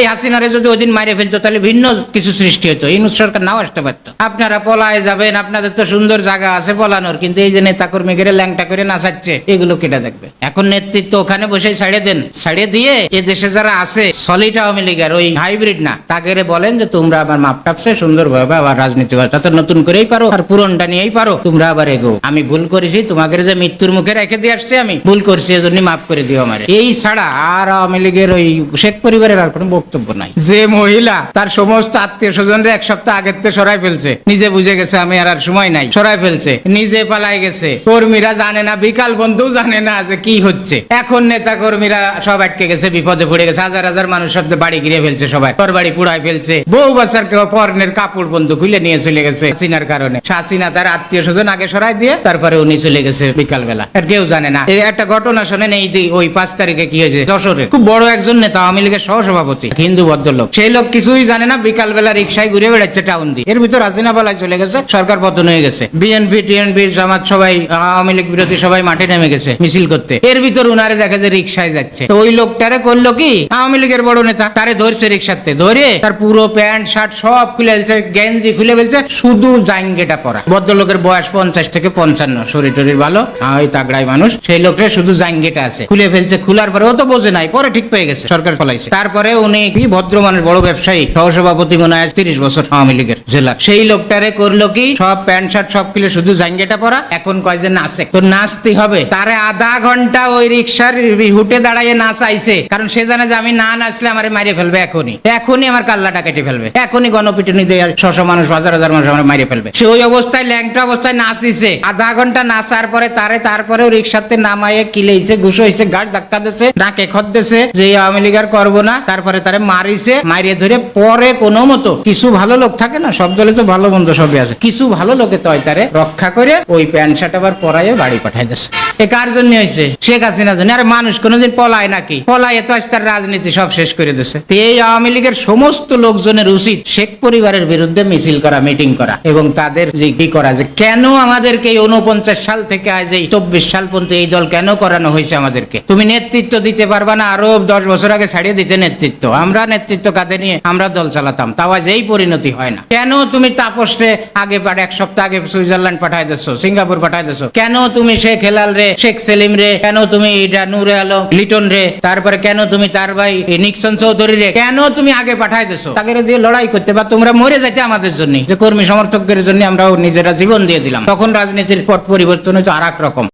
এই হাসিনারে যদি ওই দিন মারে ফেলতো, তাহলে ভিন্ন কিছু সৃষ্টি হতো ইউনুস সরকার নাও আসতে পারতো। আপনারা পলায় যাবেন, আপনাদের তো সুন্দর জায়গা আছে পলানোর, কিন্তু এই যে নেতা কর্মী করে ল্যাংটা করে নাচাচ্ছে এগুলো কেটে দেখবে। এখন নেতৃত্ব ওখানে বসে ছাড়িয়ে দেন। ছাড়িয়ে দিয়ে এ দেশে যারা আছে সলিড আওয়ামী লীগের, ওই হাইব্রিড না তাকে বলেন যে, তোমরা আবার মাপ টাপসে সুন্দরভাবে আবার রাজনীতি করো। তা তো নতুন করেই পারো, আর পুরনটা নিয়েই পারো, তোমরা আবার এগো। আমি ভুল করেছি তোমাকে যে মৃত্যুর মুখে রেখে দিয়ে আসছি আমি, ভুল করছি এজন্য মাফ করে দিও আমার। এই ছাড়া আর আওয়ামী লীগের ওই শেখ পরিবারের আর কোনো বক্তব্য নাই। যে মহিলা, তার সমস্ত আত্মীয় স্বজনরা এক সপ্তাহ আগের থেকে সরাই ফেলছে। নিজে বুঝে গেছে, আমি আর সময় নাই, সরাই ফেলছে। নিজে পালাই গেছে। কর্মীরা জানে না, বিকাল বন্ধু জানে না যে কি হচ্ছে। এখন নেতা কর্মীরা সব আটকে গেছে, বিপদে পড়ে গেছে। হাজার হাজার মানুষ সব বাড়ি গিরে ফেলছে সবাই। তোর বাড়ি পুড়াই ফেলছে। বউ বাচ্চার কেউ পর্নের কাপড় বন্ধু খুলে নিয়ে চলে গেছে হাসিনার কারণে। হাসিনা তার আত্মীয় স্বজন আগে সরাই দিয়ে, তারপরে উনি চলে গেছে বিকাল বেলা আর কেউ জানে না। একটা ঘটনা শোনেন, এই ওই পাঁচ তারিখে কি হয়েছে? যশোরে। খুব বড় একজন নেতা, আওয়ামী লীগের সহসভাপতি। হিন্দু ভদ্রলোক। সেই লোক কিছুই জানে না বিকাল বেলা রিক্সায় ঘুরে বেড়াচ্ছে টাউন দিয়ে। এর ভিতর হাসিনা বেলায় চলে গেছে, সরকার পতন হয়ে গেছে। বিএনপি টিএনপি জামাত সবাই আওয়ামী লীগ বিরোধী সবাই মাঠে নেমে গেছে মিছিল করতে। এর ভিতর উনারে দেখা যে রিক্সায় যাচ্ছে। তো ওই লোকটারে করল কি? আওয়ামী লীগের বড় নেতা, তারে ধরছে রিক্সাতে ধরে তার পুরো প্যান্ট, শার্ট সব খুলে ফেলছে, গেঞ্জি খুলে ফেলছে, শুধু জাইঙ্গেটা পরা। ভদ্রলোকের বয়স পঞ্চাশ থেকে পঞ্চান্ন, শরীর টরির ভালো ওই তাগড়াই মানুষ। সেই লোকটা শুধু জাইঙ্গেটা আছে। খুলে ফেলছে, খোলার পরে ও তো বোঝে নাই, পরে ঠিক পেয়ে গেছে, সরকার ফলাইছে। তারপরে উনি কি ভদ্র মানুষ বড় ব্যবসায়ী, সহসভাপতি মনে হয় তিরিশ বছর আওয়ামী লীগের জেলা। সেই লোকটারে করল কি? সব প্যান্ট, শার্ট, সব খুলে শুধু জাইঙ্গেটা পরা, এখন কয় যে নাচে। তো নাচতে হবে। তারে আধা ঘণ্টা ওই রিক্সার হুটে দাঁড়াইয়ে নাচ আইছে। কারণ সে জানে যে আমি না নাচলে আমারে মারিয়ে ফেলবে এখনই। এখনই আমার কাল্লাটা কেটে ফেলবে। এখনই গণপিটুনি দিয়ে ছশো মানুষ, হাজার হাজার মানুষ আমার মারিয়ে ফেলবে। সে ওই অবস্থায়, ল্যাংটা অবস্থায় নাচিছে। আধা ঘণ্টা নাচার পরে তারে তারপরেও রিক্সাতে নামাইয়ে কিলেইছে ঘুষ হয়েছে গাড় ধাক্কা দিছে, নাকে খত দিছে যে আওয়ামী লীগ আর করব না। তারপরে তারে মারিছে, মারিয়ে ধরে পরে কোনো মতো। কিছু ভালো লোক থাকে না, সব দলে তো ভালো মন্দ সবই আছে। কিছু ভালো লোকে তো তারে রক্ষা করে ওই প্যান্ট শার্ট আবার পরাইয়ে বাড়ি পাঠাই দিচ্ছে এ কার জন্য হয়েছে শেখ হাসিনার জন্য। আরে মানুষ কোনোদিন পলায় নাকি? পলায় তো আজ তার রাজনীতি সব শেষ করে দিচ্ছে তো এই আওয়ামী লীগের সমস্ত লোকজনের উচিত শেখ পরিবারের বিরুদ্ধে মিছিল করা, মিটিং করা এবং তাদের যে কি করা যে কেন আমাদেরকে এই উনপঞ্চাশ সাল থেকে আজ এই চব্বিশ সাল পর্যন্ত এই দল কেন করানো হয়েছে আমাদেরকে? তুমি নেতৃত্ব দিতে পারবা না, আরও দশ বছর আগে ছাড়িয়ে দিতে নেতৃত্ব। আমরা নেতৃত্ব কাঁধে নিয়ে আমরা দল চালাতাম। তাও আজ এই পরিণতি হয় না। কেন তুমি তাপসরে আগে পাঠে এক সপ্তাহ আগে সুইজারল্যান্ড পাঠাই দিছো, সিঙ্গাপুর পাঠাই দিছো? কেন তুমি শেখ হেলাল রে, শেখ সেলিম রে, কেন তুমি নূরে আলম, লিটন রে, তারপরে কেন তুমি তার ভাই নিক্সন চৌধুরী রে, কেন তুমি আগে পাঠাই দিছো? তাকে দিয়ে লড়াই করতে বা তোমরা মরে যাইতে আমাদের জন্য। যে কর্মী সমর্থকদের জন্য আমরা নিজেরা জীবন দিয়ে দিলাম। তখন রাজনীতির পট পরিবর্তন হয়তো আর রকম।